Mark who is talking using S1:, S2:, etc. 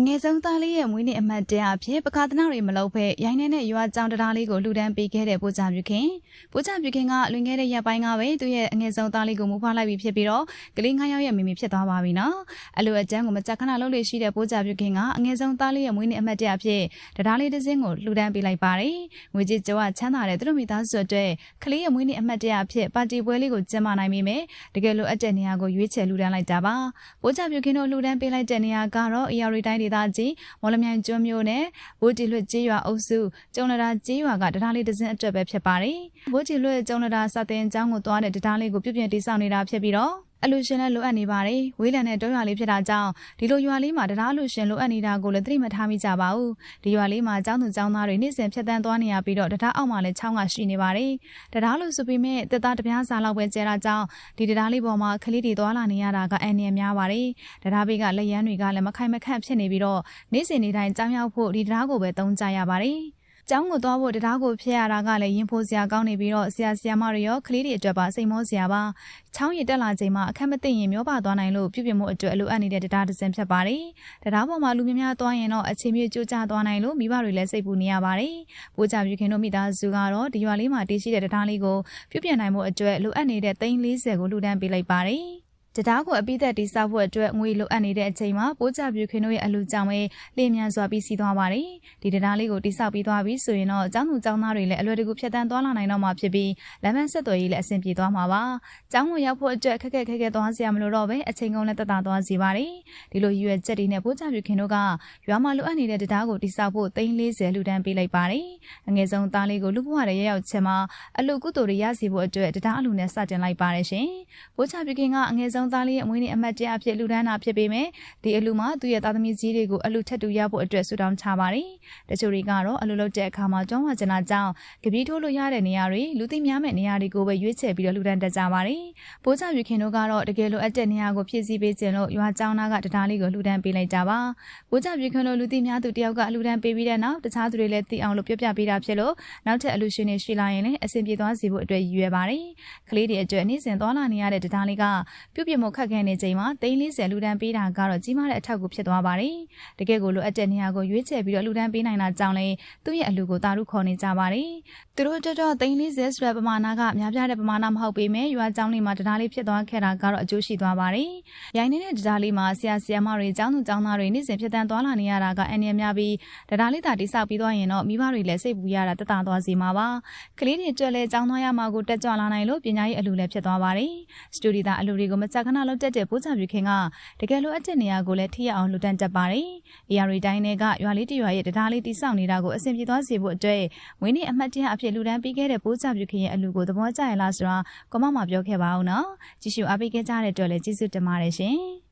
S1: အငယ်ဆုံးသားလေးရဲ့မွေးနေ့အမှတ်တရအဖြစ်ပကာသနာတွေမလုပ်ဖဲရိုင်းနေတဲ့ရွာကြောင်တရားလေးကိုလှူဒန်းပေးခဲ့တဲ့ပိုးကြပြုခင်ပိုးကြပြုခင်ကလွင်ခဲ့တဲ့ရက်ပိုင်းကပဲသူ့ရဲ့အငယ်ဆုံးသားလေးကိုမူဖွားလိုက်ပြီးဖြစ်ပြီးတော့ကလေး9ယောက်ရဲ့မိမိဖြစ်သွားပါပြီနော်အလိုအကျန်းကိုမကြခဏလုပ်လို့ရှိတဲ့ပိုးကြပြုခင်ကအငယ်ဆုံးသားလေးရဲ့မွေးနေ့အမှတ်တရအဖြစ်တရားလေးတစ်စင်းကိုလှူဒန်းပေးလိုက်ပါတယ်ငွေကြေးကြောကချမ်းသာတဲ့သူတို့မိသားစုအတွက်ကလေးရဲ့မွေးနေ့အမှတ်တရအဖြစ်ပါတီပွဲလေးကိုကျင်းပနိုင်မိမယ်တကယ်လို့အပ်တဲ့နေရာကိုရွေးချယ်လှူဒန်းလိုက်တာပါပိုးကြပြုခင်တို့လှူဒန်းပေးလိုက်တဲ့နေရာကတော့ AR တိုင်းဒေသကြီးမော်လမြိုင်ကျွန်းမျိုးနဲ့ဘိုးတီလွတ်ကျေးရွာအုပ်စုကျုံလရာကျေးရွာကတရားလေးတစ်စင်းအတွက်ပဲဖြစ်ပါတယ်။ဘိုးတီလွတ်ကျုံလရာစတဲ့ကျောင်းကိုသွားတဲ့တရားလေးကိုပြုပြင်တိစောက်နေတာဖြစ်ပြီးတော့ အလူရှင်လည်းလိုအပ်နေပါတယ်။ဝေးလံတဲ့တောရွာလေးဖြစ်တာကြောင့်ဒီလိုရွာလေးမှာတရားလူရှင်လိုအပ်နေတာကိုလည်းသတိမထားမိကြပါဘူး။ဒီရွာလေးမှာကျောင်းသူကျောင်းသားတွေနေ့စဉ်ဖြတ်တန်းသွားနေရပြီးတော့တရားအောက်မှာလည်းချောင်းကရှိနေပါတယ်။တရားလူဆိုပေမဲ့တက်သားတပြားစာလောက်ပဲကျဲတာကြောင့်ဒီတရားလေးပေါ်မှာခလေးတွေသွားလာနေရတာကအန်ရများပါတယ်။တရားဘေးကလက်ရန်တွေကလည်းမခိုင်မခန့်ဖြစ်နေပြီးတော့နေ့စဉ်နေ့တိုင်းကြောင်းရောက်ဖို့ဒီတရားကိုပဲသုံးကြရပါတယ်။ ကျောင်းကိုသွားဖို့တရားကိုဖျက်ရတာကလည်းရင်ဖိုးစရာကောင်းနေပြီးတော့ဆရာဆရာမတွေရောကလေးတွေအတွက်ပါစိတ်မောစရာပါချောင်းရည်တက်လာချိန်မှာအခက်မသိရင်မျောပါသွားနိုင်လို့ပြုပြင်မှုအတွက်အလိုအပ်နေတဲ့တရားတစ်စင်ဖြစ်ပါတယ်တရားပေါ်မှာလူများများသွားရင်တော့အချိန်မြေကြိုးကျသွားနိုင်လို့မိဘတွေလည်းစိတ်ပူနေရပါတယ်ပိုးကြပြုခင်တို့မိသားစုကတော့ဒီရွာလေးမှာတည်ရှိတဲ့တရားလေးကိုပြုပြင်နိုင်မှုအတွက်လိုအပ်နေတဲ့340ကိုလှူဒန်းပေးလိုက်ပါတယ် တရားကိုအပိသက်တိစောက်ဖို့အတွက်ငွေလိုအပ်နေတဲ့အချိန်မှာပိုးကြပြူခင်တို့ရဲ့အလူကြောင့်ပဲလျင်မြန်စွာပြီးစီးသွားပါတယ်။ဒီတရားလေးကိုတိစောက်ပြီးသွားပြီဆိုရင်တော့ကျောင်းသူကျောင်းသားတွေလည်းအလွယ်တကူဖြတ်တန်းသွားလာနိုင်တော့မှာဖြစ်ပြီးလမ်းမဆက်သွယ်ရေးလည်းအဆင်ပြေသွားမှာပါ။ကျောင်းကိုရောက်ဖို့အတွက်ခက်ခက်ခဲခဲသွားစရာမလိုတော့ပဲအချိန်ကုန်လည်းတက်တာသွားစီပါတယ်။ဒီလိုရွယ်ချက်တွေနဲ့ပိုးကြပြူခင်တို့ကရွာမှာလိုအပ်နေတဲ့တရားကိုတိစောက်ဖို့340လူတန်းပေးလိုက်ပါတယ်။အငယ်ဆုံးသားလေးကိုလူဘဝရဲ့ရောက်ချက်မှာအလူကုသိုလ်တွေရစီဖို့အတွက်တရားအလူနဲ့စတင်လိုက်ပါတယ်ရှင်။ပိုးကြပြူခင်ကအငယ်ဆုံးသားလေးရဲ့အမွေးနေ့အမှတ်တရအဖြစ်လူဒန်းတာဖြစ်ပေမဲ့ဒီအလူမှာသူ့ရဲ့သားသမီးကြီးတွေကိုအလူထက်တူရဖို့အတွက်ဆူတောင်းချပါတယ်။တချို့တွေကတော့အလူလုပ်တဲ့အခါမှာကျောင်းဝါကျနာကြောင့်ကပီးထိုးလို့ရတဲ့နေရာတွေလူသိများမဲ့နေရာတွေကိုပဲရွေးချယ်ပြီးတော့လူဒန်းတက်ကြပါတယ်။ပိုးချရွေခင်တို့ကတော့တကယ်လို့အပ်တဲ့နေရာကိုဖြည့်ဆည်းပေးခြင်းလို့ရွာကျောင်းသားကတရားလေးကိုလူဒန်းပေးလိုက်ကြပါ။ပိုးချရွေခင်တို့လူသိများသူတယောက်ကလူဒန်းပေးပြီးတဲ့နောက်တခြားသူတွေလည်းသိအောင်လို့ပြောပြပေးတာဖြစ်လို့နောက်ထပ်အလူရှင်တွေရှိလာရင်လည်းအဆင်ပြေသွားစေဖို့အတွက်ရည်ရွယ်ပါတယ်။ကလေးတွေအတွက်နေ့စဉ်သွားလာနေရတဲ့တရားလေးကပြုပြင်မှုခက်ခဲနေချိန်မှာ340လူဒန်းပေးတာကတော့ကြီးမားတဲ့အထောက်အကူဖြစ်သွားပါတယ်။တကယ်ကိုလိုအပ်တဲ့နေရာကိုရွေးချယ်ပြီးတော့လူဒန်းပေးနိုင်တာကြောင့်လေသူ့ရဲ့အလူကိုတာရုခေါ်နေကြပါတယ်။သူတို့တက်တော့340ဆိုတဲ့ပမာဏကများပြားတဲ့ပမာဏမဟုတ်ပေမဲ့ရွာကျောင်းလေးမှာတရားလေးဖြစ်သွားခဲ့တာကတော့အကျိုးရှိသွားပါတယ်။ရိုင်းနေတဲ့တရားလေးမှာဆရာဆရာမတွေကျောင်းသူကျောင်းသားတွေနေ့စဉ်ဖြစ်တန်းသွားလာနေရတာကအန်ရများပြီးတရားလေးသာတိဆောက်ပြီးသွားရင်တော့မိဘတွေလည်းစိတ်ပူရတာတက်တာသွားစီမှာပါ။ကလေးတွေကြွလဲကျောင်းသွားရမှာကိုတက်ကြွလာနိုင်လို့ပညာရေးအလူလည်းဖြစ်သွားပါတယ်။စတူဒီတာအလူတွေကိုမကြခဏလောက်တက်တဲ့ပိုးချပြခင်ကတကယ်လို့အပ်တဲ့နေရာကိုလည်းထိရအောင်လှူဒန်းတတ်ပါတယ်။ AR တိုင်းတွေကရွာလေးတရွာရဲ့တရားလေးတိစောင့်နေတာကိုအဆင်ပြေသွားစေဖို့အတွက်ဝင်းနေအမှတ်တရအဖြစ်လှူဒန်းပေးခဲ့တဲ့ပိုးချပြုခင်ရဲ့အလူကိုသဘောကျရလားဆိုတာကမ္ဘာမှာပြောခဲ့ပါအောင်နော်။ကြည့်ရှုအားပေးခဲ့ကြတဲ့အတွက်လည်းကျေးဇူးတင်ပါတယ်ရှင်။